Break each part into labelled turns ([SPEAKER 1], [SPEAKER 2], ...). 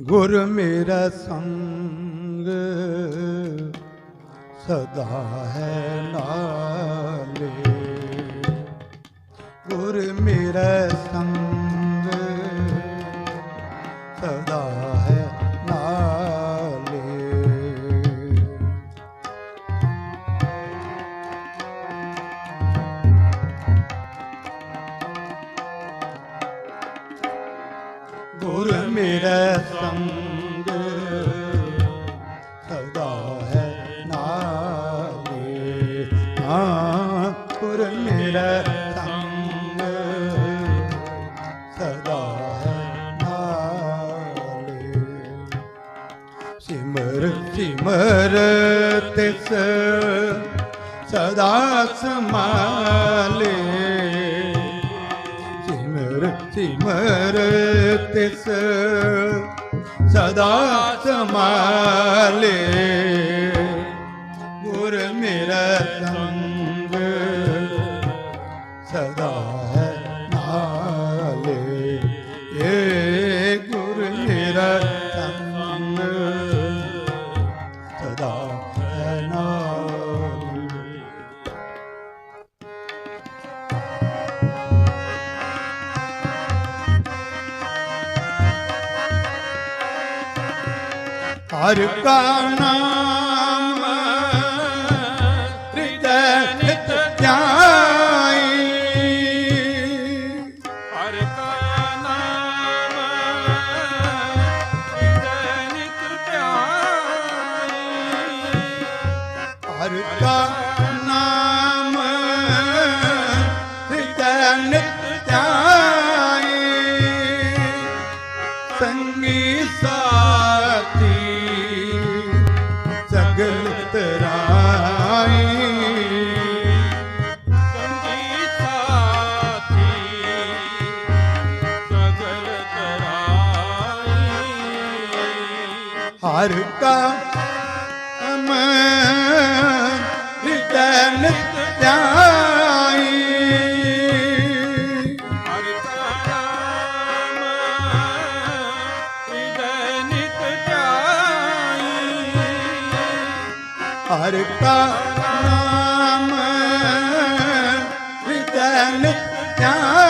[SPEAKER 1] ਗੁਰ ਮੇਰਾ ਸੰਗ ਸਦਾ ਹੈ ਨਾਲੇ। ਗੁਰ ਮੇਰਾ ਸੰਗ ਸਦਾ ਗੁਰ ਮੇਰਾ ਸੰਗ ਸਦਾ ਹੈ ਨਾਲੇ। ਹਾਂ, ਗੁਰ ਮੇਰਾ ਸੰਗ ਸਦਾ ਹੈ ਨਾਲੇ। ਸਿਮਰ ਸਿਮਰ ਤਿਸ ਸਦਾ ਸਮਾਲੇ ਸਿਮਰ ਸਿਮਰ ਤਿਸ ਸਦਾ ਸਮਾਲੇ। ਗੁਰ ਮੇਰਾ ਹਰ ਕਾ ਨਾਮ
[SPEAKER 2] ਹਰ ਕਾ
[SPEAKER 1] ਅਮਨ ਹਿਰਦੈ ਨਿਤ ਧਿਆਈ।
[SPEAKER 2] ਹਰ ਕਾ ਨਾਮ ਨਿਤ ਧਿਆਈ।
[SPEAKER 1] ਹਰ ਕਾ ਨਾਮ ਨਿਤ ਧਿਆਈ।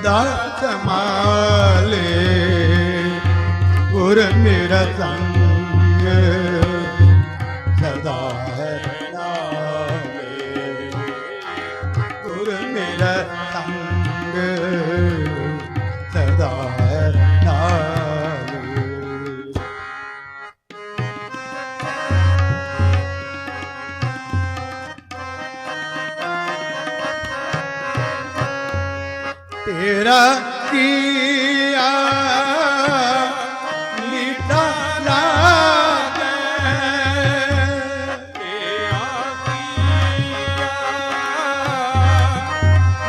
[SPEAKER 1] ਸਦਾ ਸਮਾਲੇ ਗੁਰ ਮੇਰਾ ਸੰਗ ਸਦਾ ਹੈ ਨਾਲੇ ਗੁਰ ਮੇਰਾ ਸੰਗ ਤੇਰਾ ਕੀਆ ਮੀਠਾ ਲਾਗੇ।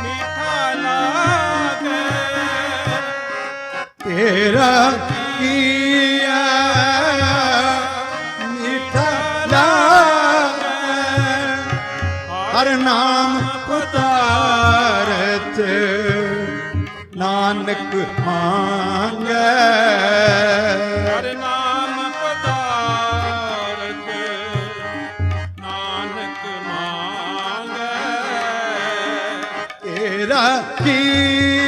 [SPEAKER 2] ਮਿੱਠਾ ਲਾਗੇ।
[SPEAKER 1] ਤੇਰਾ ਕੀਆ ਮੀਠਾ ਲਾਗੇ। ਹਰ ਨਾਮ ਉਤਾਰਤ ਨਾਨਕ ਮੰਗੈ
[SPEAKER 2] ਹਰ ਨਾਮ ਪਦਾਰਥ ਨਾਨਕ ਮੰਗੈ।
[SPEAKER 1] ਤੇਰਾ ਕੀਆ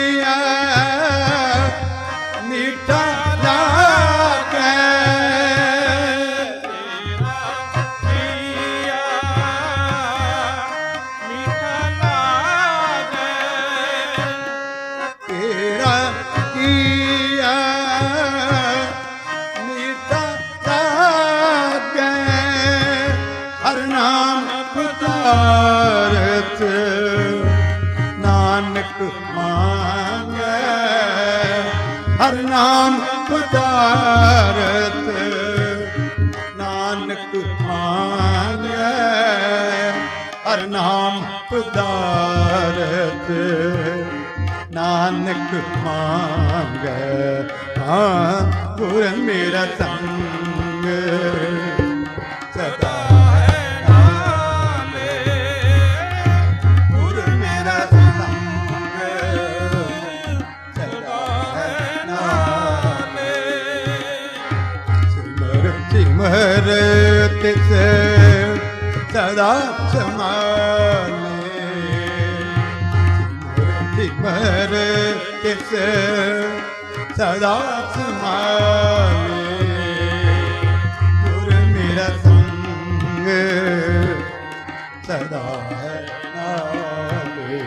[SPEAKER 1] ਅਰਥ ਹਰ ਨਾਮ ਨਾਨਕ ਮੰਗੈ। ਹਰ ਨਾਮ ਪਤਾਰਤ ਨਾਨਕ ਮੰਗੈ। ਹਾਂ ਗੁਰ ਮੇਰਾ ਸੰਗ। ਸਿਮਰ ਤਿਸ ਸਦਾ ਸਮਾਲੇ ਸਿਮਰ ਤਿਸ ਸਦਾ ਸਮਾਲੇ ਗੁਰ ਮੇਰਾ ਸੰਗ ਸਦਾ ਹੈ ਨਾਲੇ।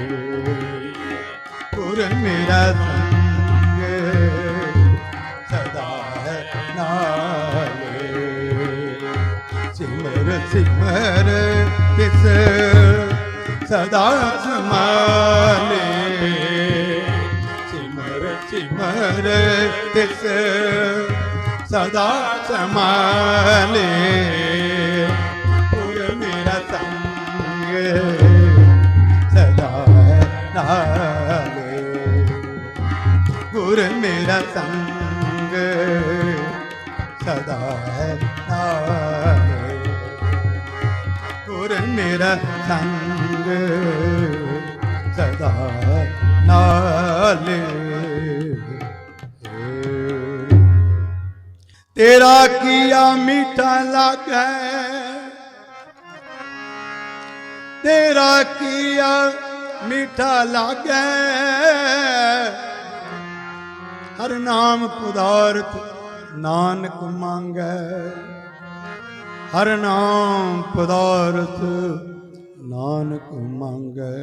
[SPEAKER 1] ਗੁਰ ਮੇਰਾ ਸੰਗ ਸਦਾ ਹੈ ਨਾਲੇ। ਸਿਮਰ ਸਿਮਰ ਕਿਸ ਸਦਾ ਸਮਾਲੇ ਸਿਮਰ ਸਿਮਰ ਕਿਸ ਸਦਾ ਸਮਾਲੇ ਪੁਰ ਮੇਰਾ ਸੰਗ ਸਦਾ ਹੈ ਨਾਲੇ। ਗੁਰ ਮੇਰਾ ਸੰਗ ਸਦਾ ਹੈ ਮੇਰਾ ਸੰਗ ਸਦਾ ਨਾਲੇ। ਤੇਰਾ ਕੀਆ ਮੀਠਾ ਲਾਗੈ। ਤੇਰਾ ਕੀਆ ਮੀਠਾ ਲਾਗੈ। ਹਰ ਨਾਮ ਪਦਾਰਥ ਨਾਨਕ ਮੰਗੈ। ਹਰ ਨਾਮ ਪਦਾਰਥ ਨਾਨਕ ਮੰਗੈ।